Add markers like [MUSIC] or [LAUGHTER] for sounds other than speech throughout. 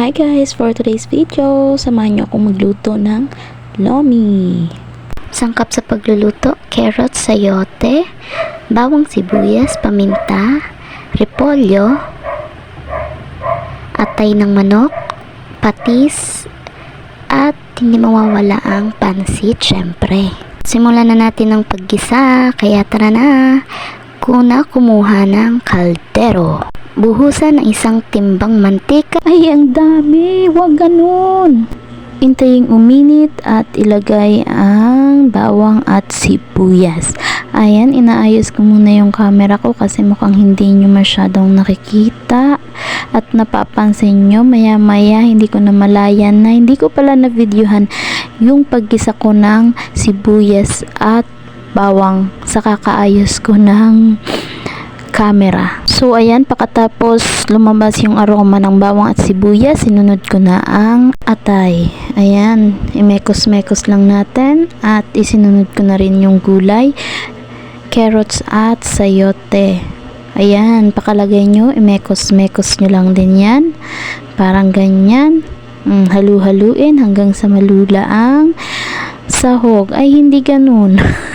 Hi guys! For today's video, samahan niyo akong magluto ng lomi. Sangkap sa pagluluto, carrots, sayote, bawang sibuyas, paminta, repolyo, atay ng manok, patis, at hindi mawawala ang pansit syempre. Simulan na natin ang paggisa, kaya tara na! Kuna kumuha ng kaldero. Buhusan ng isang timbang mantika. Ay, ang dami! Huwag ganun! Intaying uminit at ilagay ang bawang at sibuyas. Ayan, inaayos ko muna yung camera ko kasi mukhang hindi nyo masyadong nakikita. At napapansin nyo, maya maya hindi ko na malayan na hindi ko pala na videohan yung paggisa ko ng sibuyas at bawang sa kakaayos ko ng camera. So, ayan, pakatapos lumabas yung aroma ng bawang at sibuyas, sinunod ko na ang atay. Ayan, imekos-mekos lang natin at isinunod ko na rin yung gulay, carrots at sayote. Ayan, pakalagay nyo, imekos-mekos nyo lang din yan. Parang ganyan. Mm, halu-haluin hanggang sa malula ang sahog. Ay, hindi ganun. [LAUGHS]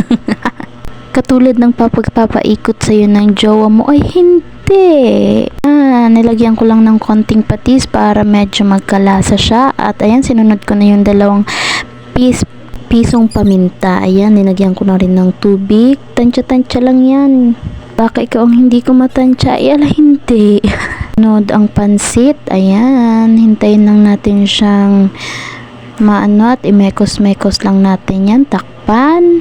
Katulad ng papagpapaikot sa'yo ng jowa mo, ay hindi. Ah, nilagyan ko lang ng konting patis para medyo magkalasa siya. At ayan, sinunod ko na yung dalawang piece pisong paminta. Ayan, nilagyan ko na rin ng tubig. Tansya-tansya lang yan. Baka ikaw ang hindi ko matansya. Ay, ala, hindi. [LAUGHS] Nod ang pansit. Ayan, hintayin lang natin siyang maano at imekos-mekos lang natin yan. Takpan.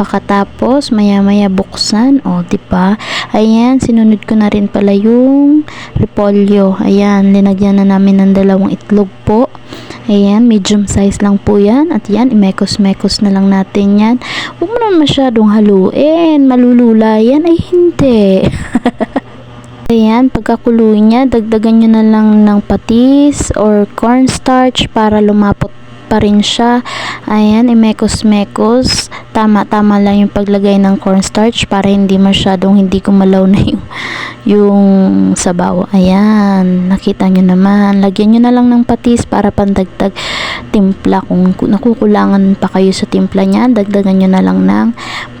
Pagkatapos, maya-maya buksan. O, di ba? Ayan, sinunod ko na rin pala yung repolyo. Ayan, linagyan na namin ng dalawang itlog po. Ayan, medium size lang po yan. At yan, imekos-mekos na lang natin yan. Huwag mo naman masyadong haluin. Malulula yan. Ay, hindi. [LAUGHS] Ayan, pagkakulo niya, dagdagan nyo na lang ng patis or cornstarch para lumapot pa rin siya. Ayan, imekos-mekos. Tama-tama lang yung paglagay ng cornstarch para hindi masyadong hindi kumalaw na yung, yung sabaw. Ayan, nakita nyo naman. Lagyan nyo na lang ng patis para pandagdag timpla. Kung nakukulangan pa kayo sa timpla niya, dagdagan nyo na lang ng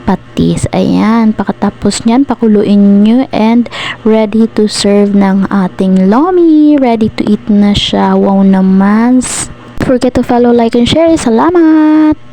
patis. Ayan, pagkatapos nyan, pakuluin nyo and ready to serve ng ating lomi. Ready to eat na siya. Wow naman. Forget to follow, like, and share. Salamat!